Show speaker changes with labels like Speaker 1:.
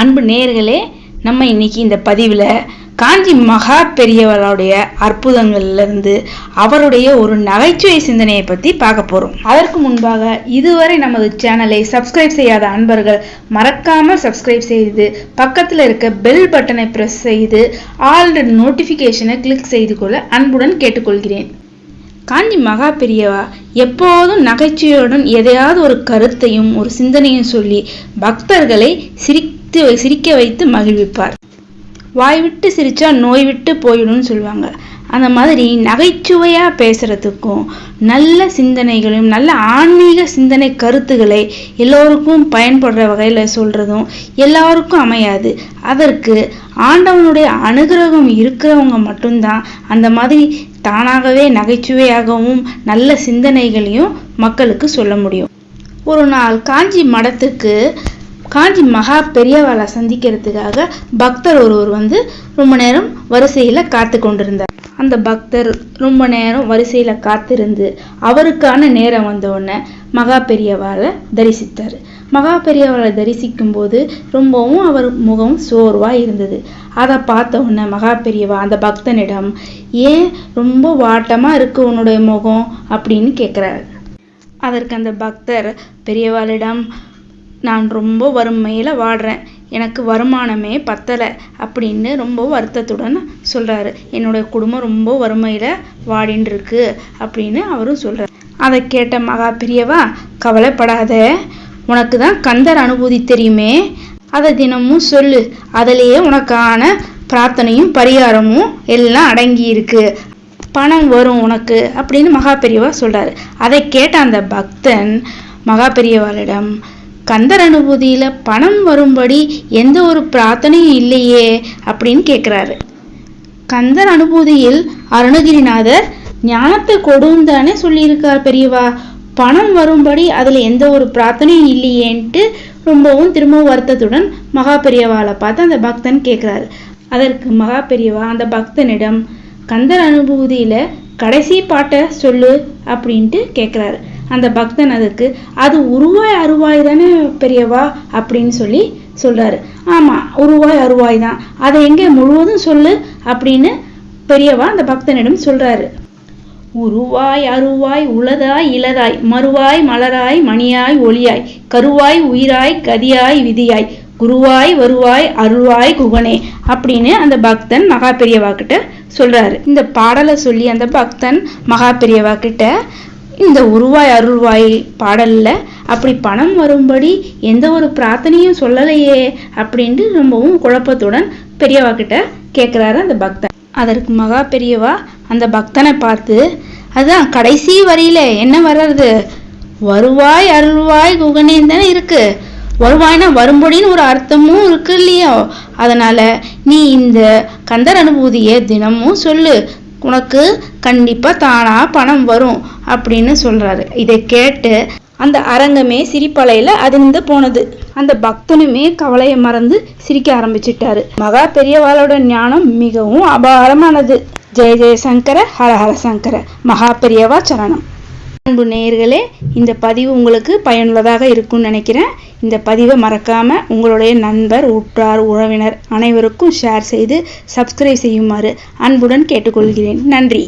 Speaker 1: அன்பு நேர்களே நம்ம இன்னைக்கு இந்த பதிவில் காஞ்சி மகா பெரியவருடைய அற்புதங்கள்லேருந்து அவருடைய ஒரு நகைச்சுவை சிந்தனையை பற்றி பார்க்க போகிறோம் அதற்கு முன்பாக இதுவரை நமது சேனலை சப்ஸ்கிரைப் செய்யாத அன்பர்கள் மறக்காமல் சப்ஸ்கிரைப் செய்து பக்கத்தில் இருக்க பெல் பட்டனை ப்ரெஸ் செய்து ஆல்ரெடி நோட்டிஃபிகேஷனை கிளிக் செய்து கொள்ள அன்புடன் கேட்டுக்கொள்கிறேன். காஞ்சி மகா பெரியவா எப்போதும் நகைச்சுவையுடன் எதையாவது ஒரு கருத்தையும் ஒரு சிந்தனையும் சொல்லி பக்தர்களை சிரித்து சிரிக்க வைத்து மகிழ்விப்பார். வாய் விட்டு சிரிச்சா நோய் விட்டு போயிடும்னு சொல்லுவாங்க. அந்த மாதிரி நகைச்சுவையா பேசுறதுக்கும் நல்ல சிந்தனைகளையும் நல்ல ஆன்மீக சிந்தனை கருத்துக்களை எல்லோருக்கும் பயன்படுற வகையில சொல்றதும் எல்லாருக்கும் அமையாது. அதற்கு ஆண்டவனுடைய அனுகிரகம் இருக்கிறவங்க மட்டும்தான் அந்த மாதிரி தானாகவே நகைச்சுவையாகவும் நல்ல சிந்தனைகளையும் மக்களுக்கு சொல்ல முடியும். ஒரு நாள் காஞ்சி மடத்துக்கு காஞ்சி மகா பெரியவாளை சந்திக்கிறதுக்காக பக்தர் ஒருவர் வந்து ரொம்ப நேரம் வரிசையில் காத்து கொண்டிருந்தார். அந்த பக்தர் ரொம்ப நேரம் வரிசையில் காத்திருந்து அவருக்கான நேரம் வந்த உடனே மகா பெரியவாளை தரிசித்தார். மகா பெரியவாளை தரிசிக்கும் போது ரொம்பவும் அவர் முகம் சோர்வா இருந்தது. அதை பார்த்த உடனே மகா பெரியவா அந்த பக்தனிடம் ஏன் ரொம்ப வாட்டமா இருக்கு உன்னுடைய முகம்? அப்படின்னு கேட்குறாரு. அதற்கு அந்த பக்தர் பெரியவாளிடம் நான் ரொம்ப வறுமையில் வாடுறேன். எனக்கு வருமானமே பத்தலை அப்படின்னு ரொம்ப வருத்தத்துடன் சொல்கிறாரு என்னுடைய குடும்பம் ரொம்ப வறுமையில் வாடின்னு இருக்கு அப்படின்னு அவரும் சொல்கிறார் அதை கேட்ட மகா பெரியவா கவலைப்படாத. உனக்கு தான் கந்தர் அனுபூதி தெரியுமே? அதை தினமும் சொல்லு. அதிலேயே உனக்கான பிரார்த்தனையும் பரிகாரமும் எல்லாம் அடங்கி இருக்கு பணம் வரும் உனக்கு அப்படின்னு மகா பெரியவா சொல்றாரு. அதை கேட்ட அந்த பக்தன் மகா பெரியவாளிடம் கந்தர் அனுபூதியில பணம் வரும்படி எந்த ஒரு பிரார்த்தனையும் இல்லையே அப்படின்னு கேட்குறாரு கந்தர் அனுபூதியில் அருணகிரிநாதர் ஞானத்தை கொடுந்தானே சொல்லியிருக்கார் பெரியவா. பணம் வரும்படி அதுல எந்த ஒரு பிரார்த்தனையும் இல்லையேன்ட்டு ரொம்பவும் திரும்பவும் வருத்தத்துடன் மகா பெரியவாளை பார்த்து அந்த பக்தன் கேட்குறாரு அதற்கு மகா பெரியவா அந்த பக்தனிடம் கந்தர் அனுபூதியில கடைசி பாட்டை சொல்லு அப்படின்ட்டு கேட்குறாரு அந்த பக்தன் அதுக்கு அது உருவாய் அருவாய் தானே பெரியவா? அப்படின்னு சொல்லி சொல்றாரு. ஆமா உருவாய் அருவாய் தான். அதை எங்கே முழுவதும் சொல்லு அப்படின்னு பெரியவா அந்த பக்தனிடம் சொல்றாரு. உருவாய் அருவாய் உளதாய் இளதாய் மறுவாய் மலராய் மணியாய் ஒளியாய் கருவாய் உயிராய் கதியாய் விதியாய் குருவாய் வருவாய் அருள்வாய் குகனே அப்படின்னு அந்த பக்தன் மகா பெரியவா கிட்ட சொல்றாரு. இந்த பாடலை சொல்லி அந்த பக்தன் மகா பெரியவா கிட்ட இந்த உருவாய் அருள்வாய் பாடல்ல அப்படி பணம் வரும்படி எந்த ஒரு பிரார்த்தனையும் சொல்லலையே அப்படின்ட்டு ரொம்பவும் குழப்பத்துடன் பெரியவா கிட்ட கேட்குறாரு அந்த பக்தன். அதற்கு மகா பெரியவா அந்த பக்தனை பார்த்து அதுதான் கடைசி வரியில என்ன வர்றது? வருவாய் அருள்வாய் குகனேன்னு தானே இருக்கு. வருவாய்னா வரும்படின்னு ஒரு அர்த்தமும் இருக்கு இல்லையோ? அதனால நீ இந்த கந்தர் அனுபூதியை தினமும் சொல்லு. உனக்கு கண்டிப்பா தானா பணம் வரும் அப்படின்னு சொல்றாரு. இதை கேட்டு அந்த அரங்கமே சிரிப்பலையில அதிர்ந்து போனது. அந்த பக்தனுமே கவலையை மறந்து சிரிக்க ஆரம்பிச்சிட்டாரு. மகா பெரியவாளோட ஞானம் மிகவும் அபாரமானது. ஜெய ஜெயசங்கர ஹரஹர சங்கர. மகாபெரியவா சரணம். அன்பு நேயர்களே இந்த பதிவு உங்களுக்கு பயனுள்ளதாக இருக்கும்னு நினைக்கிறேன். இந்த பதிவை மறக்காமல் உங்களுடைய நண்பர் உற்றார் உறவினர் அனைவருக்கும் ஷேர் செய்து சப்ஸ்கிரைப் செய்யுமாறு அன்புடன் கேட்டுக்கொள்கிறேன். நன்றி.